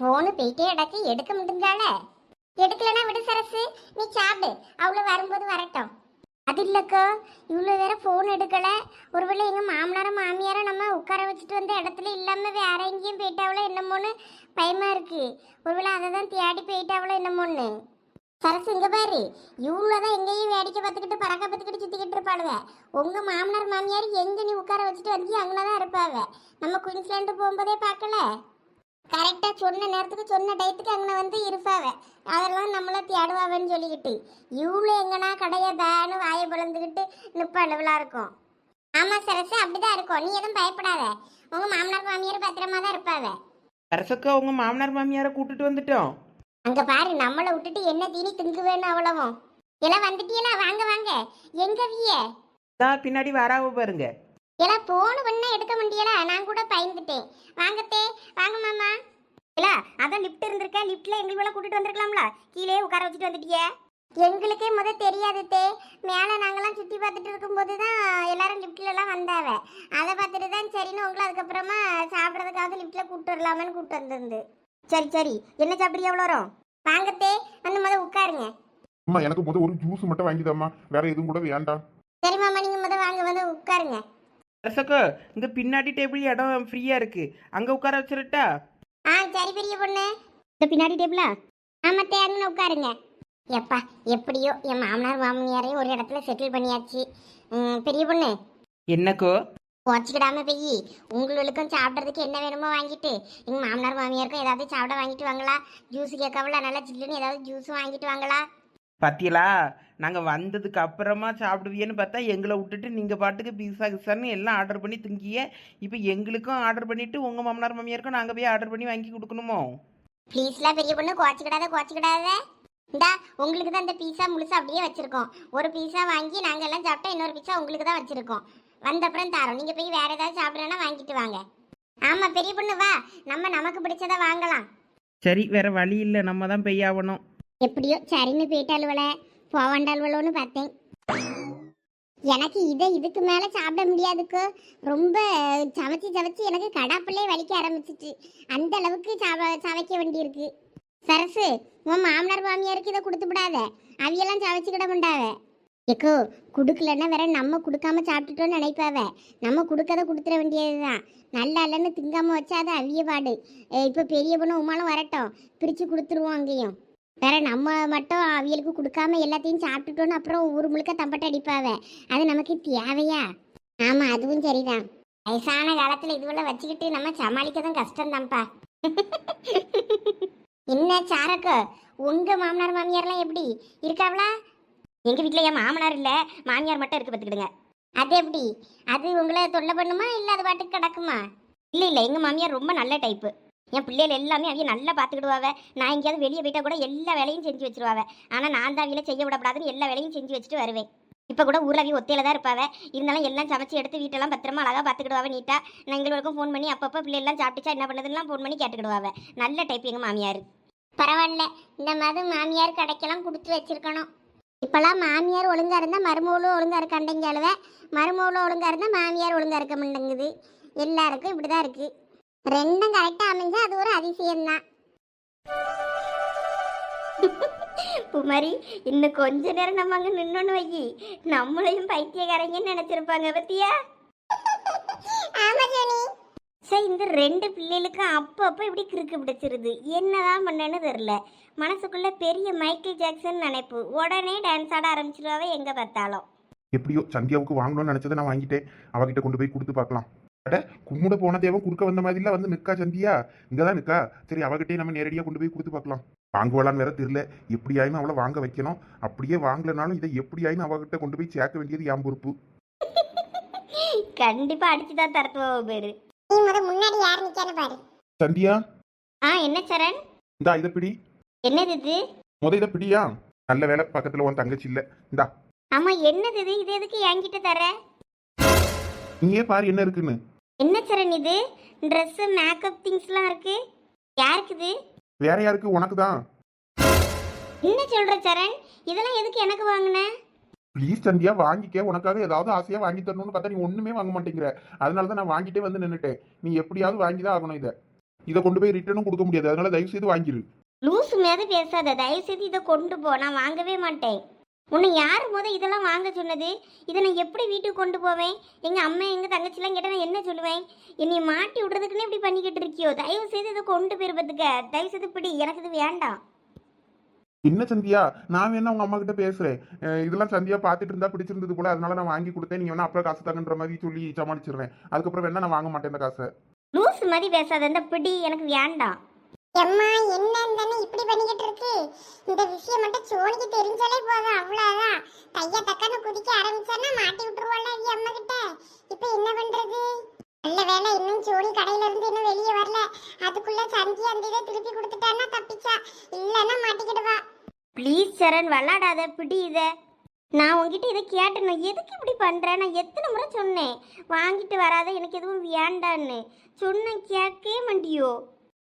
போனு போயிட்டே இடக்கு எடுக்க முடிஞ்சால? எடுக்கலனா விடு சரசு. நீ சாப்பிடு. அவ்வளோ வரும்போது வரட்டும். அது இல்லைக்கா. இவ்வளோ வேற ஃபோன் எடுக்கலை. ஒருவேளை எங்கள் மாமனாரும் மாமியாரும் நம்ம உட்கார வச்சுட்டு வந்த இடத்துல இல்லாமல் வேற எங்கேயும் போயிட்டாவளோ என்னமோன்னு பயமாக இருக்கு. ஒருவேளை அதை தான் தேடி போயிட்டாவளோ என்னமோன்னு. சரசு இங்கே பாரு. இவ்வளோதான் எங்கேயும் வேடிக்கை பார்த்துக்கிட்டு பறக்க பார்த்துக்கிட்டு சுற்றிக்கிட்டு இருப்பாளுவ. உங்கள் மாமனார் மாமியார் எங்கே நீ உட்கார வச்சுட்டு வந்து அங்கே தான் இருப்பாவ. நம்ம குயின்ஸ்லாண்டு போகும்போதே பார்க்கல? கரெக்டாக சொன்ன நேரத்துக்கு சொன்ன டயத்துக்கு அங்கே வந்து இருப்பாவ. அதெல்லாம் நம்மள தேடுவாவன்னு சொல்லிக்கிட்டு இவ்வளோ எங்கன்னா கடையை பேனு வாயை பிளந்துக்கிட்டு நிப்பாளுவலா இருக்கும். ஆமாம் சரசு அப்படிதான் இருக்கும். நீ எதுவும் பயப்படாத. உங்க மாமனார் மாமியார் பத்திரமா தான் இருப்பாவ. அரசக்கா உங்க மாமனார் மாமியாரை கூட்டிட்டு வந்துட்டோம் அங்க பாரு நம்மளை விட்டுட்டு என்ன தீனி திங்கு வேணும் அவ்வளவும் எல்லாம் வந்துட்டீங்களா வாங்க வாங்க. எங்க விய? தான் பின்னாடி வராவ பாருங்க. எல்லாம் போன பண்ண எடுக்க முடியல. நான் கூட பயந்துட்டேன். வாங்கத்தே வாங்க மாமா. அதான் லிஃப்ட் இருந்திருக்க லிஃப்ட்ல எங்களுக்கு மேல கூட்டிட்டு வந்திருக்கலாம்ல. கீழே உட்கார வச்சுட்டு வந்துட்டியே. எங்களுக்கே முத தெரியாது தே. மேலே நாங்கெல்லாம் சுற்றி பார்த்துட்டு இருக்கும்போது தான் எல்லாரும் லிஃப்ட்ல எல்லாம் வந்தாவ. அதை பார்த்துட்டு தான் சரின்னு உங்களை அதுக்கப்புறமா சாப்பிட்றதுக்காக லிஃப்ட்ல கூப்பிட்டு வரலாமேன்னு கூப்பிட்டு வந்திருந்து. சரி சரி. என்ன சாப்பிட்றீங்க எவ்வளோ வரும் வாங்கத்தே வந்து முத உட்காருங்க. அம்மா எனக்கு முத ஒரு ஜூஸ் மட்டும் வாங்கிதாம்மா. வேற எதுவும் கூட வேண்டாம். சரி மாமா நீங்க முத வாங்க வந்து உட்காருங்க. அரசக்கா இங்க பின்னாடி டேபிள் இடம் ஃப்ரீயா இருக்கு. அங்க உட்கார வச்சிருட்டா? ஆ சரி பெரிய பொண்ணு. இந்த பின்னாடி டேபிளா? ஆமாத்தே அங்கே உட்காருங்க. எப்பா எப்படியோ என் மாமனார் மாமியாரையும் ஒரு இடத்துல செட்டில் பண்ணியாச்சு. ம், பெரிய பொண்ணு. என்னக்கோ? குறைச்சிக்கிடாம பெய்யி. உங்களுக்கும் சாப்பிட்றதுக்கு என்ன வேணுமோ வாங்கிட்டு. எங்கள் மாமனார் மாமியாருக்கும் ஏதாவது சாப்பிட வாங்கிட்டு வாங்களா? ஜூஸ் கேட்கவல நல்லா சில்லுன்னு ஏதாவது ஜூஸ் வாங்கிட்டு வாங்களா? பாத்தீங்களா நாங்க வந்ததுக்கு அப்புறமா சாப்பிடுவீன்னு பார்த்தா எங்களை விட்டுட்டு நீங்க பாட்டுக்கு பீஸா கிசான்னு எல்லாம் ஆர்டர் பண்ணி திங்கிய. இப்போ எங்களுக்கும் ஆர்டர் பண்ணிட்டு உங்க மாமனார் மாமியாருக்கும் நாங்க போய் ஆர்டர் பண்ணி வாங்கி கொடுக்கணுமோ? ப்ளீஸ்லாம் பெரிய பொண்ணு குறைச்சிக்கிடாத குறைச்சிக்கிடாத இந்தா உங்களுக்கு தான் இந்த பீஸா முழுசா அப்படியே வச்சிருக்கோம். ஒரு பீஸா வாங்கி நாங்கள் எல்லாம் சாப்பிட்டா இன்னொரு பீஸா உங்களுக்கு தான் வச்சிருக்கோம். வந்த அப்புறம் தரோம். நீங்கள் போய் வேற ஏதாவது சாப்பிட்றேன்னா வாங்கிட்டு வாங்க. ஆமாம் பெரிய பொண்ணு வா. நம்ம நமக்கு பிடிச்சதை வாங்கலாம். சரி வேற வழி இல்லை. நம்ம தான் பெய்யாகணும் எப்படியோ சரின்னு போயிட்டாளுவல போவாண்டாள்வளோன்னு பார்த்தேன். எனக்கு இதை இதுக்கு மேலே சாப்பிட முடியாதுக்கோ. ரொம்ப சமைச்சு சமைச்சு எனக்கு கடாப்பிலே வலிக்க ஆரம்பிச்சிச்சு. அந்த அளவுக்கு சவ சமைக்க வேண்டியிருக்கு. சரசு உன் மாமனார் மாமியாருக்கு இதை கொடுத்து விடாத. அவியெல்லாம் சமைச்சுக்கிட மாட்டாவ எக்கோ கொடுக்கலன்னா வேற நம்ம கொடுக்காம சாப்பிட்டுட்டோம்னு நினைப்பாவ. நம்ம கொடுக்கறத கொடுத்துட வேண்டியதுதான். நல்லா இல்லைன்னு திங்காமல் வச்சா அது அவிய பாடு இப்போ பெரிய பொண்ணு உமாலும் வரட்டும். பிரித்து கொடுத்துருவோம் அங்கேயும். வேற நம்ம மட்டும் அவியலுக்கு கொடுக்காம எல்லாத்தையும் சாப்பிட்டுட்டோன்னு அப்புறம் ஊர் முழுக்க தம்பட்டை அடிப்பாவ? அது நமக்கு தேவையா? ஆமா அதுவும் சரிதான். வயசான காலத்துல இதுவெல்லாம் வச்சுக்கிட்டு நம்ம சமாளிக்கதும் கஷ்டம் தான்ப்பா என்ன சாரக்கு உங்க மாமனார் மாமியார்லாம் எப்படி? இருக்காவளா? எங்க வீட்ல என் மாமனார் இல்ல மாமியார் மட்டும் இருக்கு பாத்துக்கிடுங்க அது எப்படி? அது உங்களை தொல்லை பண்ணுமா இல்ல அது பாட்டுக்கு கிடக்குமா? இல்ல இல்ல எங்க மாமியார் ரொம்ப நல்ல டைப்பு என் பிள்ளைகள் எல்லாமே அவைய நல்லா பார்த்துக்கிடுவாவ. நான் எங்கேயாவது வெளியே போயிட்டா கூட எல்லா வேலையும் செஞ்சு வச்சிருவாவ. ஆனால் நான் தான் அவையில செய்ய விடப்படாதுன்னு எல்லா வேலையும் செஞ்சு வச்சுட்டு வருவேன். இப்போ கூட ஊரில் அவி ஒத்தையில தான் இருப்பாவ. இருந்தாலும் எல்லாம் சமைச்சு எடுத்து வீட்டெல்லாம் பத்திரமா அழகாக பார்த்துக்கிடுவாவ நீட்டா. நான் எங்களுக்கும் ஃபோன் பண்ணி அப்பப்போ பிள்ளைலாம் சாப்பிட்டுச்சா என்ன பண்ணுதுலாம் ஃபோன் பண்ணி கேட்டுக்கிடுவாவ. நல்ல டைப் எங்கள் மாமியார். பரவாயில்ல. இந்த மாதிரி மாமியார் கடைக்கெல்லாம் கொடுத்து வச்சிருக்கணும். இப்போல்லாம் மாமியார் ஒழுங்காக இருந்தால் மருமகளும் ஒழுங்காக இருக்காண்டிங்க அழுவ மருமகளும் ஒழுங்காக இருந்தால் மாமியார் ஒழுங்காக இருக்க மாட்டேங்குது. எல்லாருக்கும் இப்படி தான் இருக்குது ரெண்டும் கரெக்டாக அமைஞ்சா அது ஒரு அதிசயம்தான். குமாரி இன்னும் கொஞ்ச நேரம் நம்ம அங்கே நின்னோன்னு வை நம்மளையும் பைத்தியக்காரங்கன்னு நினைச்சிருப்பாங்க பத்தியா? சார் இந்த ரெண்டு பிள்ளைகளுக்கும் அப்பப்போ இப்படி கிறுக்கு பிடிச்சிருது. என்னதான் பண்ணேன்னு தெரில மனசுக்குள்ள பெரிய மைக்கேல் ஜாக்சன் நினைப்பு. உடனே டான்ஸ் ஆட ஆரம்பிச்சிருவாவே எங்க பார்த்தாலும். எப்படியோ சந்தியாவுக்கு வாங்கணும்னு நினைச்சதை நான் வாங்கிட்டேன். அவகிட்ட கொண்டு போய் கொடுத்து பார்க்கலாம். அட கும்முட போன தேவன் குறுக்க வந்த மாதிரிலாம் வந்து நிக்கா சந்தியா? இங்கதான் நிக்கா சரி அவகிட்டே நம்ம நேரடியா கொண்டு போய் கொடுத்து பார்க்கலாம். வாங்குவாளான்னு வேற தெரியல. எப்படியாயினும் அவளை வாங்க வைக்கணும். அப்படியே வாங்கலனாலும் இதை எப்படியாயினும் அவகிட்ட கொண்டு போய் சேர்க்க வேண்டியது என் பொறுப்பு. கண்டிப்பா அடிச்சுதான் தரத்துவா பேரு? நீ முத முன்னாடி யார் நிக்கான்னு பாரு. சந்தியா? ஆ என்ன சரண்? இந்தா இதை பிடி. என்னது இது? முத இதை பிடியா? நல்ல வேலை பக்கத்துல உன் தங்கச்சி இல்ல. இந்தா. ஆமா என்னது இது? இது எதுக்கு என்கிட்ட தர நீயே பாரு என்ன இருக்குன்னு. என்ன சரண் இது? ட்ரெஸ் மேக்கப் திங்ஸ்லாம் இருக்கு. யாருக்கு இது? வேற யாருக்கு? உனக்கு தான் என்ன சொல்ற சரண்? இதெல்லாம் எதுக்கு எனக்கு வாங்கின? ப்ளீஸ் சந்தியா வாங்கிக்க. உனக்காக ஏதாவது ஆசையா வாங்கி தரணும்னு பார்த்தா நீ ஒண்ணுமே வாங்க மாட்டேங்கிற. அதனால தான் நான் வாங்கிட்டே வந்து நின்னுட்டேன். நீ எப்படியாவது வாங்கி தான் ஆகணும் இதை. இதை கொண்டு போய் ரிட்டர்னும் கொடுக்க முடியாது. அதனால தயவு செய்து வாங்கிரு. லூசு மேது பேசாத. தயவு செய்து இதை கொண்டு போ. நான் வாங்கவே மாட்டேன். உன்னை யார் முத இதெல்லாம் வாங்க சொன்னது? இதை நான் எப்படி வீட்டுக்கு கொண்டு போவேன்? எங்க அம்மா எங்க தங்கச்சிலாம் கேட்டால் நான் என்ன சொல்லுவேன்? என்னை மாட்டி விடுறதுக்குன்னு இப்படி பண்ணிக்கிட்டு இருக்கியோ? தயவு செய்து இதை கொண்டு போயிருப்பதுக்க தயவு செய்து பிடி. எனக்கு இது வேண்டாம். என்ன சந்தியா? நான் வேணா உங்க அம்மா கிட்ட பேசுறேன். இதெல்லாம் சந்தியா பார்த்துட்டு இருந்தா பிடிச்சிருந்தது போல. அதனால நான் வாங்கி கொடுத்தேன். நீங்க வேணா அப்புறம் காசு தாங்கன்ற மாதிரி சொல்லி சமாளிச்சிருவேன். அதுக்கப்புறம் வேணா நான் வாங்க மாட்டேன் இந்த காசை. லூசு மாதிரி பேசாத. இந்த பிடி. எனக்கு வேண்டாம். எம்மா என்னன்னு இப்படி பண்ணிக்கிட்டு இருக்கு? இந்த விஷயம் மட்டும் சோனிக்கு தெரிஞ்சாலே போதும் அவ்வளவுதான். தைய தக்கன்னு குதிக்க ஆரம்பிச்சானா மாட்டி விட்டுருவோம்ல அது அம்மா கிட்ட இப்ப என்ன பண்றது? நல்ல வேலை இன்னும் சோனி கடையில இருந்து இன்னும் வெளியே வரல. அதுக்குள்ள சந்தி அந்த இதை திருப்பி கொடுத்துட்டான்னா தப்பிச்சா. இல்லைன்னா மாட்டிக்கிடுவா. ப்ளீஸ் சரண் விளாடாத பிடி இதை நான் உங்ககிட்ட இதை கேட்டேன் நான் எதுக்கு இப்படி பண்ணுறேன் நான் எத்தனை முறை சொன்னேன். வாங்கிட்டு வராத எனக்கு எதுவும் வேண்டான்னு. சொன்னேன் கேட்கவே மாட்டியோ?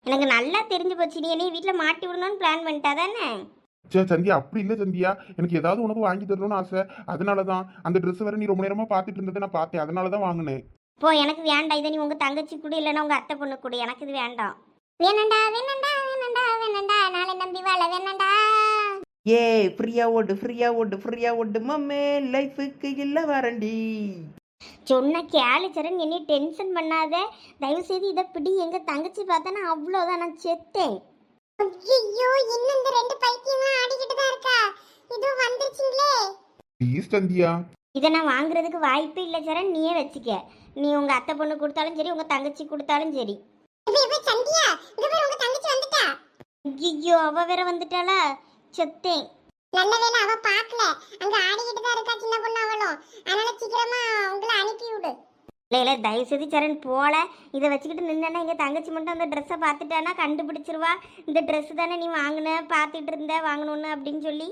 எனக்கு நல்லா தெரிஞ்சு போச்சு. நீ என்னைய வீட்டில் மாட்டி விடணும்னு பிளான் பண்ணிட்டா தானே? சே சந்தியா அப்படி இல்ல சந்தியா. எனக்கு ஏதாவது உனக்கு வாங்கி தரணும்னு ஆசை. அதனால தான் அந்த Dress வேற நீ ரொம்ப நேரமா பார்த்துட்டு இருந்ததை நான் பார்த்தேன். அதனால தான் வாங்கினேன். போ எனக்கு வேண்டாம். இதை நீ உங்கள் தங்கச்சி கூட இல்லைன்னா உங்கள் அத்தை பொண்ணு கூட. எனக்கு இது வேண்டாம். வேணண்டா வேணண்டா வேணண்டா வேணண்டா. நாளை நம்பி வாழ வேணண்டா. ஏ ஃப்ரீயா ஓடு ஃப்ரீயா ஓடு ஃப்ரீயா ஓடு. மம்மே லைஃபுக்கு இல்ல வாரண்டி. சொன்ன கேளு சரண் என்னை டென்ஷன் பண்ணாத. தயவு செய்து இதை பிடி. எங்கள் தங்கச்சி பார்த்தேன்னா அவ்வளோதான் நான் செத்தேன். ஐயோ இன்னும் இந்த ரெண்டு பைத்தியங்களும் ஆடிக்கிட்டு தான் இருக்கா? இது வந்துருச்சுங்களே. ப்ளீஸ் சந்தியா. இதை நான் வாங்குறதுக்கு வாய்ப்பே இல்லை சரண். நீயே வச்சுக்க. நீ உங்கள் அத்தை பொண்ணு கொடுத்தாலும் சரி உங்கள் தங்கச்சி கொடுத்தாலும் சரி. சந்தியா? உங்க தங்கச்சி வந்துட்டா. ஐயோ அவ வேற வந்துட்டாளா? செத்தேன். நல்ல வேளை அவ பாக்கல அங்க ஆடிக்கிட்டு தான் இருக்கா சின்ன பொண்ணு அவளும். அதனால சீக்கிரமா உங்களை அனுப்பி விடு. இல்லை இல்லை தயவு செய்து சரண் போல. இதை வச்சுக்கிட்டு நின்னா எங்கள் தங்கச்சி மட்டும் அந்த ட்ரெஸ்ஸை பார்த்துட்டானா? கண்டுபிடிச்சிருவா. இந்த ட்ரெஸ் தானே நீ வாங்கின பார்த்துட்டு இருந்த வாங்கணும்னு அப்படின்னு சொல்லி.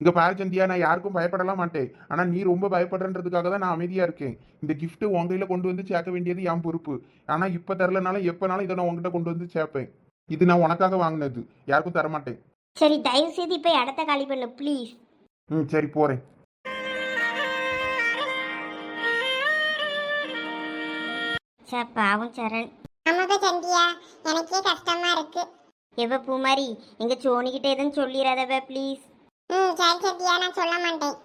இங்க பாரு சந்தியா நான் யாருக்கும் பயப்படலாம் மாட்டேன். ஆனா நீ ரொம்ப பயப்படுறன்றதுக்காக தான் நான் அமைதியா இருக்கேன். இந்த gift உன் கையில கொண்டு வந்து சேர்க்க வேண்டியது என் பொறுப்பு. ஆனா இப்ப தரலனாலும் எப்பனாலும் இதை நான் உன்கிட்ட கொண்டு வந்து சேர்ப்பேன். இது நான் உனக்காக வாங்கினது. யாருக்கும் தர மாட்டேன் சரி தயவு செய்து இப்போ இடத்த காலி பண்ணு ப்ளீஸ் ம் சரி போறேன். சே பாவம் சரண். ஆமாப்பா சந்தியா எனக்கே கஷ்டமா இருக்கு. எவ பூமாரி எங்கள் சோனிக்கிட்ட எதுவும் சொல்லிடாதவ ப்ளீஸ் ம் சரி சந்தியா நான் சொல்ல மாட்டேன்.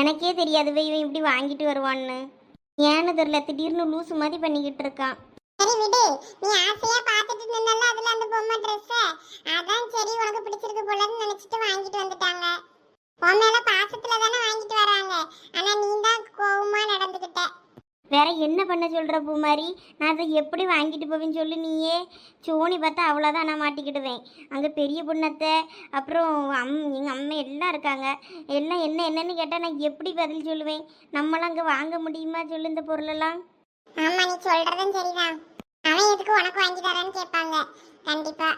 எனக்கே தெரியாதவ இவன் இப்படி வாங்கிட்டு வருவான்னு. ஏன்னு தெரில திடீர்னு லூசு மாதிரி பண்ணிக்கிட்டு இருக்கான். சரி விடு. நீ ஆசையா பார்த்துட்டு நின்னல அதுல அந்த பொம்மை ட்ரெஸ் அதான் சரி உனக்கு பிடிச்சிருக்கு போலன்னு நினைச்சிட்டு வாங்கிட்டு வந்துட்டாங்க. உன் மேல பாசத்துல தானே வாங்கிட்டு வராங்க. ஆனா நீ தான் கோவமா நடந்துகிட்ட. வேற என்ன பண்ண சொல்ற பூமாரி? நான் அதை எப்படி வாங்கிட்டு போவேன்னு சொல்லு நீயே. சோனி பார்த்தா அவ்வளோதான் நான் மாட்டிக்கிடுவேன். அங்கே பெரிய பொண்ணத்தை அப்புறம் அம் எங்கள் அம்மா எல்லாம் இருக்காங்க. எல்லாம் என்ன என்னன்னு கேட்டால் நான் எப்படி பதில் சொல்லுவேன்? நம்மளாம் அங்கே வாங்க முடியுமா? சொல்லு இந்த பொருளெல்லாம். ஆமா நீ சொல்றதும் சரிதான். அவன் எதுக்கு உனக்கு வாங்கி தரேன்னு கேட்பாங்க. கண்டிப்பா.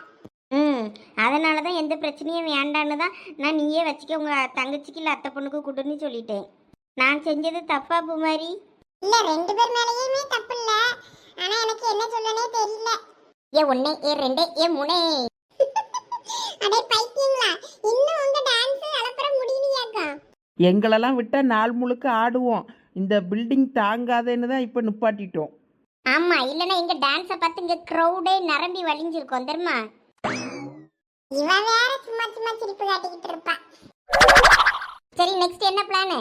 ம் அதனால தான் எந்த பிரச்சனையும் வேண்டான்னு தான் நான் நீயே வச்சுக்க உங்கள் தங்கச்சிக்கு இல்லை அத்தை பொண்ணுக்கு கொடுன்னு சொல்லிட்டேன். நான் செஞ்சது தப்பா பூமாரி? இல்ல ரெண்டு பேர் மேலயுமே தப்பு இல்ல. ஆனா எனக்கு என்ன சொல்லனே தெரியல. ஏ ஒன்று ஏ ரெண்டு ஏ மூணே. அடே பைத்தியங்களா. இன்னும் உங்க டான்ஸ் அலப்பற முடியலையாக்கா? எங்களெல்லாம் விட்டா நாள் முழுக்க ஆடுவோம். இந்த பில்டிங் தாங்காதேன்னு தான் இப்போ நிப்பாட்டிட்டோம். ஆமாம் இல்லைன்னா எங்கள் டான்ஸை பார்த்து இங்கே க்ரௌடே நிரம்பி வலிஞ்சிருக்கோம் தெரியுமா? இவ வேற சும்மா சும்மா சிரிப்பு காட்டிக்கிட்டு இருப்பா. சரி நெக்ஸ்ட் என்ன பிளானு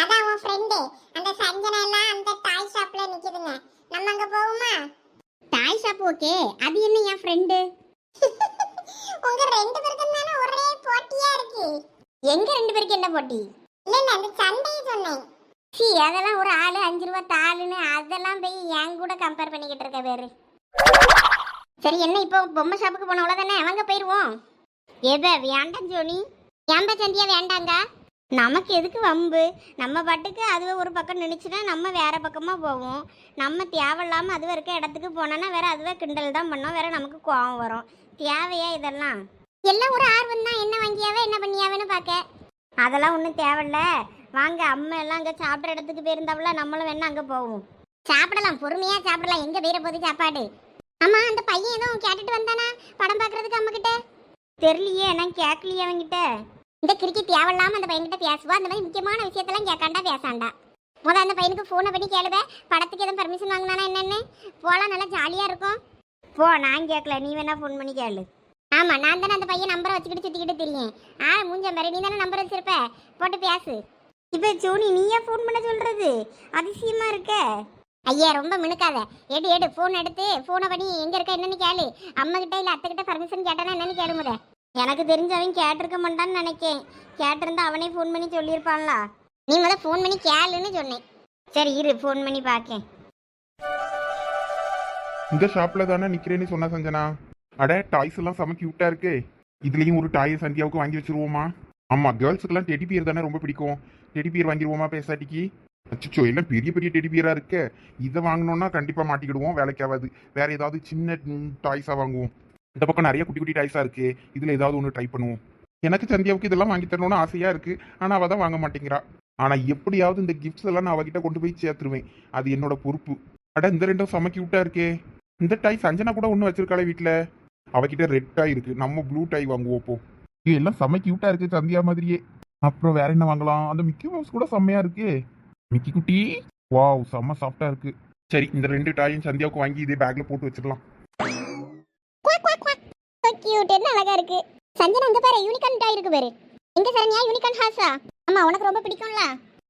அதான் உன் ஃப்ரெண்டு அந்த சஞ்சனா எல்லாம் அந்த டாய் ஷாப்ல நிக்குதுங்க. நம்ம அங்க போவோமா? டாய் ஷாப் ஓகே அது என்ன என் ஃப்ரெண்டு உங்க ரெண்டு பேருக்கும் தானே ஒரே போட்டியா இருக்கு. எங்க ரெண்டு பேருக்கு என்ன போட்டி? இல்ல இல்ல அந்த சண்டையை சொன்னேன். சி அதெல்லாம் ஒரு ஆளு அஞ்சு ரூபா தாளுன்னு அதெல்லாம் போய் என் கூட கம்பேர் பண்ணிக்கிட்டு இருக்க பேரு. சரி என்ன இப்போ பொம்மை ஷாப்புக்கு போன தானே அவங்க போயிடுவோம் எதை வேண்டாம் ஜோனி. ஏன்பா சந்தியா வேண்டாங்க? நமக்கு எதுக்கு வம்பு? நம்ம பாட்டுக்கு அதுவே ஒரு பக்கம் நினச்சினா நம்ம வேற பக்கமாக போவோம். நம்ம தேவையில்லாமல் அதுவே இருக்க இடத்துக்கு போனோன்னா வேற அதுவே கிண்டல் தான் பண்ணோம். வேற நமக்கு கோவம் வரும். தேவையா இதெல்லாம்? எல்லாம் ஒரு ஆர்வம் தான். என்ன வாங்கியாவே என்ன பண்ணியாவேன்னு பார்க்க. அதெல்லாம் ஒன்றும் தேவையில்ல. வாங்க அம்மா எல்லாம் அங்கே சாப்பிட்ற இடத்துக்கு போயிருந்தாவில நம்மளும் வேணா அங்கே போவோம். சாப்பிடலாம் பொறுமையாக சாப்பிடலாம். எங்கே போயிட போகுது சாப்பாடு? ஆமாம் அந்த பையன் எதுவும் கேட்டுட்டு வந்தானா? படம் பார்க்கறதுக்கு அம்மக்கிட்ட தெரியலையே நான் கேட்கலையே அவன்கிட்ட. இந்த கிரிக்கெட் தேவையில்லாமல் அந்த பையன்கிட்ட பேசுவா? அந்த மாதிரி முக்கியமான விஷயத்தெல்லாம் கேட்காண்டா பேசாண்டா? முதல் அந்த பையனுக்கு ஃபோனை பண்ணி கேளுவேன் படத்துக்கு எதுவும் பர்மிஷன் வாங்கினானா என்னென்னு? போகலாம் நல்லா ஜாலியாக இருக்கும். போ நான் கேட்கல. நீ வேணா ஃபோன் பண்ணி கேளு. ஆமாம் நான் தானே அந்த பையன் நம்பரை வச்சுக்கிட்டு சுத்திக்கிட்டு தெரியும் ஆ மூஞ்ச மாதிரி நீ தானே நம்பர் வச்சிருப்ப? போட்டு பேசு. இப்போ சோனி நீயே ஃபோன் பண்ண சொல்கிறது அதிசயமாக இருக்க. ஐயா ரொம்ப மினுக்காத. எடு எடு ஃபோன் எடுத்து ஃபோனை பண்ணி எங்கே இருக்க என்னன்னு கேளு. அம்மா இல்லை அத்தைக்கிட்ட பர்மிஷன் கேட்டானா என்னன்னு கேளு முத. எனக்கு தெரிஞ்சவன் கேட்டிருக்க மாட்டான்னு நினைக்கேன். கேட்டிருந்தா அவனே ஃபோன் பண்ணி சொல்லியிருப்பான்ல. நீ முத ஃபோன் பண்ணி கேளுன்னு சொன்னேன். சரி இரு ஃபோன் பண்ணி பார்க்கேன் இந்த ஷாப்ல தானே நிக்கிறேன்னு சொன்ன சஞ்சனா? அட டாய்ஸ் எல்லாம் செம கியூட்டா இருக்கு. இதுலயும் ஒரு டாய் சந்தியாவுக்கு வாங்கி வச்சிருவோமா? ஆமாம் கேர்ள்ஸுக்கெல்லாம் டெடி பியர் தானே ரொம்ப பிடிக்கும். டெடி பியர் வாங்கிடுவோமா பேசாட்டிக்கு? அச்சோ எல்லாம் பெரிய பெரிய டெடி பியராக இருக்கு. இதை வாங்கினோன்னா கண்டிப்பாக மாட்டிக்கிடுவோம் வேலைக்காவது. வேற ஏதாவது சின்ன டாய்ஸாக வாங்குவோம். இந்த பக்கம் நிறைய குட்டி குட்டி டாய்ஸாக இருக்கு. இதில் ஏதாவது ஒன்று ட்ரை பண்ணுவோம். எனக்கு சந்தியாவுக்கு இதெல்லாம் வாங்கி தரணும்னு ஆசையாக இருக்குது ஆனால் அவள் தான் வாங்க மாட்டேங்கிறா. ஆனால் எப்படியாவது இந்த கிஃப்ட்ஸ் எல்லாம் நான் அவகிட்ட கொண்டு போய் சேர்த்துருவேன். அது என்னோட பொறுப்பு. அட இந்த ரெண்டும் சமைக்கி விட்டா இருக்கே. இந்த டாய் சஞ்சனா கூட ஒன்று வச்சிருக்காளே வீட்டில் அவகிட்ட ரெட் டாய் இருக்கு. நம்ம ப்ளூ டாய் வாங்குவோம் இப்போ எல்லாம் செம்ம கியூட்டா இருக்கு சந்தியா மாதிரியே. அப்புறம் வேற என்ன வாங்கலாம்? அந்த மிக்கி மவுஸ் கூட செம்மையா இருக்கு. மிக்கி குட்டி? வாவ் செம்ம சாஃப்டா இருக்கு. சரி இந்த ரெண்டு டாயும் சந்தியாவுக்கு வாங்கி இதே பேக்ல போட்டு வச்சிடலாம். கியூட் என்ன அழகா இருக்கு. சஞ்சனா அங்க பாரு யூனிகார்ன் டாய் இருக்கு பாரு. எங்க சரண்யா யூனிகார்ன் ஹாஸா ஆமா உனக்கு ரொம்ப பிடிக்கும்ல?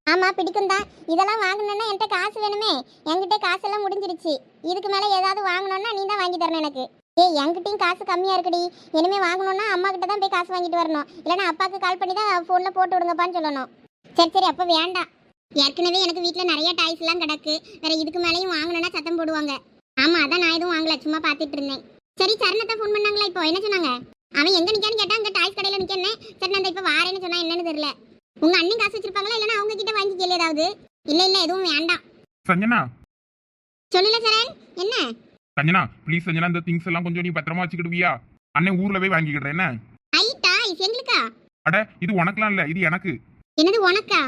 ஆமா பிடிக்கும் தான். இதெல்லாம் வாங்கணும்னா என்கிட்ட காசு வேணுமே. என்கிட்ட காசெல்லாம் முடிஞ்சிருச்சு. இதுக்கு மேல ஏதாவது வாங்கணும்னா நீ தான் வாங்கி தரணும் எனக்கு. ஏய் என்கிட்டயும் காசு கம்மியா இருக்குடி. இனிமே வாங்கணும்னா அம்மா கிட்ட தான் போய் காசு வாங்கிட்டு வரணும். இல்லைன்னா அப்பாவுக்கு கால் பண்ணி தான் ஃபோன்ல போட்டு விடுங்கப்பான்னு சொல்லணும். சரி சரி அப்ப வேண்டாம். ஏற்கனவே எனக்கு வீட்ல நிறைய டாய்ஸ் எல்லாம் கிடக்கு. வேற இதுக்கு மேலேயும் வாங்கணும்னா சத்தம் போடுவாங்க. ஆமா அதான் நான் எதுவும் வாங்கல. சும்மா பார்த்துட்டு இருந்தேன். சரி சரணத்தை ஃபோன் பண்ணாங்களா இப்போ? என்ன சொன்னாங்க? அவன் எங்க நிக்கான்னு கேட்டா அங்க டாய்ஸ் கடையில நிக்கனே சரி நான் இப்ப வாரேன்னு சொன்னா என்னன்னு தெரியல. உங்க அண்ணன் காசு வச்சிருப்பாங்களா? இல்லனா அவங்க கிட்ட வாங்கி கேளு ஏதாவது? இல்ல இல்ல எதுவும் வேண்டாம். சொல்லல சரண் என்ன? சஞ்சனா ப்ளீஸ் சஞ்சனா இந்த திங்ஸ் எல்லாம் கொஞ்சம் நீ பத்திரமா வச்சுக்கிடுவியா? அண்ணன் ஊர்ல போய் வாங்கிக்கிடுறேன் என்ன? ஐ டாய்ஸ் எங்களுக்கா? அட இது உனக்குலாம் இல்ல இது எனக்கு. என்னது உனக்கா?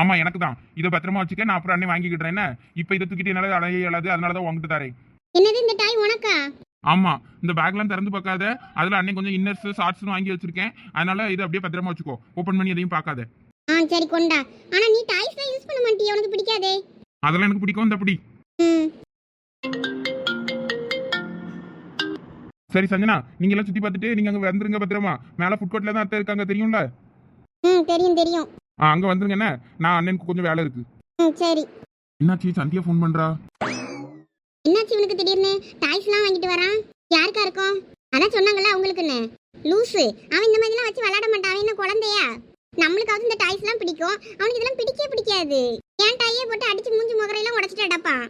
ஆமா எனக்கு தான். இதை பத்திரமா வச்சுக்க நான் அப்புறம் அண்ணன் வாங்கிக்கிடுறேன் என்ன? இப்போ இதை தூக்கிட்டு என்னால அலைய இயலாது அதனால தான் உங்ககிட்ட தரேன். என்னது இந்த டாய் உனக்கா? ஆமா இந்த பேக்லாம் திறந்து பார்க்காத. அதுல அண்ணன் கொஞ்சம் இன்னர்ஸ் ஷார்ட்ஸ் வாங்கி வச்சிருக்கேன். அதனால இதை அப்படியே பத்திரமா வச்சுக்கோ. ஓபன் பண்ணி எதையும் பார்க்காத. ஆ சரி கொண்டா. ஆனா நீ டாய்ஸ் யூஸ் பண்ண மாட்டியே உனக்கு பிடிக்காதே? அதெல்லாம் எனக்கு பிடிக்கும் இந்த அப்படி சரி சஞ்சனா நீங்க எல்லாம் சுத்தி பார்த்துட்டு நீங்க அங்க வந்துருங்க பத்திரமா. மேல ஃபுட் கோர்ட்ல தான் அத்தை இருக்காங்க தெரியும்ல? ம் தெரியும் தெரியும். ஆ, அங்க வந்துருங்க என்ன? நான் அண்ணனுக்கு கொஞ்சம் வேலை இருக்கு. ம் சரி. என்னாச்சு சந்தியா ஃபோன் பண்றா? என்னாச்சு இவனுக்கு திடீர்னு? டாய்ஸ்லாம் வாங்கிட்டு வரான். யாருக்கா இருக்கும்? அதான் சொன்னாங்கல்ல அவங்களுக்குன்னு. லூசு. அவன் இந்த மாதிரிலாம் வச்சு விளையாட மாட்டான். அவன் என்ன குழந்தையா? நம்மளுக்காவது இந்த டாய்ஸ்லாம் பிடிக்கும். அவனுக்கு இதெல்லாம் பிடிக்கவே பிடிக்காது. ஏன் டாயே போட்டு அடிச்சு மூஞ்சி முகரையெல்லாம் உடைச்சிட்டு அடப்பான்.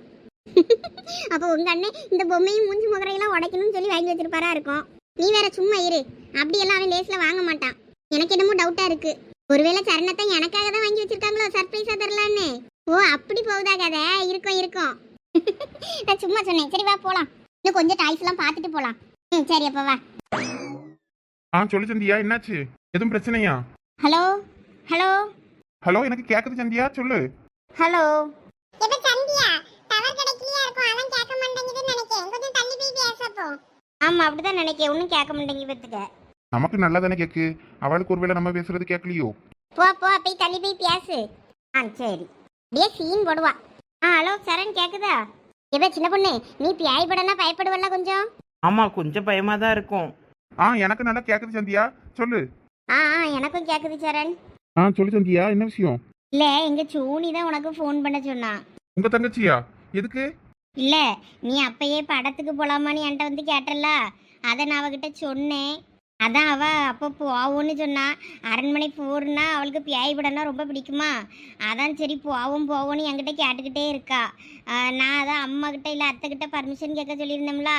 அப்போ உங்க அண்ணன் இந்த பொம்மையும் மூஞ்சி முகரையெல்லாம் உடைக்கணும்னு சொல்லி வாங்கி வச்சிருப்பாரா இருக்கும். நீ வேற சும்மா இரு. அப்படியெல்லாம் அவன் லேஸ்ல வாங்க மாட்டான். எனக்கு என்னமோ டவுட்டா இருக்கு. ஒருவேளை சரணத்தை எனக்காக தான் வாங்கி வச்சிருக்காங்களோ? சர்ப்ரைஸா தரலான்னு. ஓ அப்படி போகுதா கதை? இருக்கும் இருக்கும். நான் சும்மா சொன்னேன். சரி வா போலாம். இன்னும் கொஞ்சம் டாய்ஸ் எல்லாம் பார்த்துட்டு போலாம். ம் சரி அப்ப வா. ஆ சொல்லு சந்தியா என்னாச்சு? எதுவும் பிரச்சனையா? ஹலோ? ஹலோ? ஹலோ எனக்கு கேக்குது சந்தியா? சொல்லு. ஹலோ இப்ப சந்தியா டவர் கிடைக்கலையா இருக்கும் அதான் கேட்க மாட்டேங்குதுன்னு நினைக்கிறேன் கொஞ்சம் தள்ளி போய் பேசப்போ ஆமா அப்படிதான் நினைக்கிறேன் ஒன்றும் கேட்க மாட்டேங்க பத்துக்க நமக்கு நல்லா தானே கேக்கு? அவளுக்கு ஒருவேளை நம்ம பேசுறது கேட்கலையோ? போ போ போய் தள்ளி போய் பேசு. ஆ சரி. அப்படியே சீன் போடுவா. ஆ ஹலோ சரண் கேக்குதா? எப்ப சின்ன பொண்ணு நீ பியாய் படனா பயப்படுவல்ல கொஞ்சம்? ஆமா கொஞ்சம் பயமா தான் இருக்கும். ஆ எனக்கு நல்லா கேக்குது சந்தியா. சொல்லு. ஆ ஆ எனக்கும் கேக்குது சரண். ஆ சொல்லு சந்தியா. என்ன விஷயம்? இல்ல எங்க சூனி தான் உனக்கு ஃபோன் பண்ண சொன்னா உங்க தங்கச்சியா? எதுக்கு? இல்ல நீ அப்பயே படத்துக்கு போலாமான்னு என்கிட்ட வந்து கேட்டல அதை நான் அவகிட்ட சொன்னேன். அதான் அவ அப்போ போவோன்னு சொன்னா அரண்மனை போறனா அவளுக்கு பியாய் படம்னா ரொம்ப பிடிக்குமா? அதான் சரி போவோம் போவோன்னு என்கிட்ட கேட்டுக்கிட்டே இருக்கா. நான் அதான் அம்மா கிட்ட இல்லை அத்தை கிட்ட பர்மிஷன் கேட்க சொல்லியிருந்தோம்ல.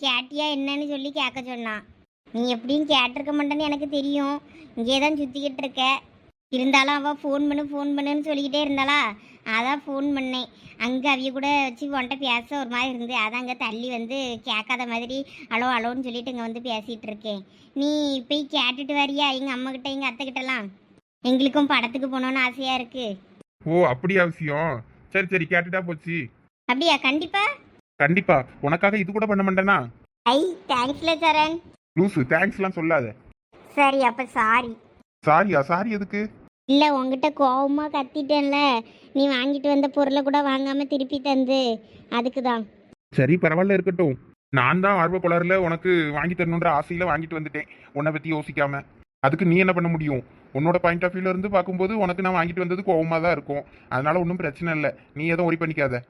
கேட்டியா என்னன்னு சொல்லி கேட்க சொன்னான் நீ எப்படியும் கேட்டிருக்க மாட்டேன்னு எனக்கு தெரியும். இங்கே தான் சுற்றிக்கிட்டு இருக்க. இருந்தாலும் அவள் ஃபோன் பண்ணு ஃபோன் பண்ணுன்னு சொல்லிக்கிட்டே இருந்தாளா? அதான் ஃபோன் பண்ணேன். அங்கே அவிய கூட வச்சு உன்ட்ட பேச ஒரு மாதிரி இருந்து அதான் அங்கே தள்ளி வந்து கேட்காத மாதிரி அலோ அலோன்னு சொல்லிட்டு இங்கே வந்து பேசிகிட்டு இருக்கேன். நீ போய் கேட்டுட்டு வரியா? எங்கள் அம்மாக்கிட்ட எங்கள் அத்தைக்கிட்டலாம் எங்களுக்கும் படத்துக்கு போகணுன்னு ஆசையாக இருக்குது ஓ அப்படியா விஷயம்? சரி சரி கேட்டுட்டா போச்சு. அப்படியா? கண்டிப்பா. கண்டிப்பா. உனக்காக இது கூட பண்ண மாட்டேனா? ஐ தேங்க்ஸ்ல சரண். லூசு தேங்க்ஸ்லாம் சொல்லாத. சரி அப்போ சாரி சாரியா சாரி எதுக்கு? இல்லை உங்ககிட்ட கோவமாக கத்திட்டேன்ல. நீ வாங்கிட்டு வந்த பொருளை கூட வாங்காமல் திருப்பி தந்து. அதுக்கு தான் சரி பரவாயில்ல இருக்கட்டும். நான் தான் ஆர்வ கோளாறுல உனக்கு வாங்கி தரணுன்ற ஆசையில வாங்கிட்டு வந்துட்டேன். உன்னை பத்தி யோசிக்காம. அதுக்கு நீ என்ன பண்ண முடியும்? உன்னோட பாயிண்ட் ஆஃப் வியூல இருந்து பார்க்கும்போது உனக்கு நான் வாங்கிட்டு வந்தது கோவமா தான் இருக்கும். அதனால ஒன்றும் பிரச்சனை இல்லை. நீ எதுவும் ஒரி பண்ணிக்காத.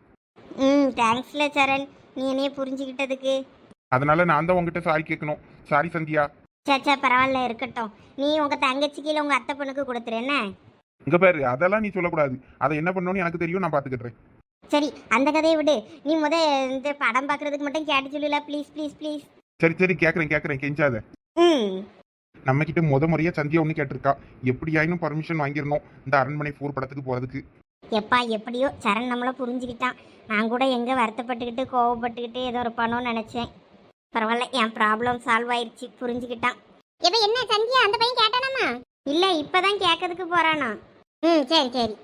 ம் தேங்க்ஸ்ல சரண். நீ என்னைய புரிஞ்சுக்கிட்டதுக்கு. அதனால நான் தான் உங்ககிட்ட சாரி கேட்கணும். சாரி சந்தியா. சச்சா பரவாயில்ல இருக்கட்டும். நீ உங்க தங்கச்சிக்கு இல்லை உங்க அத்தை பொண்ணுக்கு கொடுத்துரு என்ன? இங்க பாரு அதெல்லாம் நீ சொல்லக்கூடாது. அதை என்ன பண்ணணும்னு எனக்கு தெரியும் நான் பாத்துக்கிட்டேன் சரி அந்த கதையை விடு. நீ முத இந்த படம் பார்க்கறதுக்கு மட்டும் கேட்டு சொல்லல ப்ளீஸ் ப்ளீஸ் ப்ளீஸ் சரி சரி கேட்கறேன் கேட்கறேன் கெஞ்சாத. ம். நம்ம கிட்ட முத முறையா சந்தியா ஒன்று கேட்டிருக்கா. எப்படியாயினும் பர்மிஷன் வாங்கிடணும் இந்த அரண்மனை போர் படத்துக்கு போறதுக்கு. எப்பா எப்படியோ சரண் நம்மளை புரிஞ்சுக்கிட்டான். நான் கூட எங்கே வருத்தப்பட்டுக்கிட்டு கோவப்பட்டுக்கிட்டு ஏதோ இருப்பானோன்னு நினச்சேன். பரவாயில்ல என் ப்ராப்ளம் சால்வ் ஆயிடுச்சு புரிஞ்சுக்கிட்டான். இப்ப என்ன சந்தியா? அந்த பையன் கேட்டானாமா இல்லை இப்போ தான் கேட்கறதுக்கு போகிறானா ம் சரி சரி.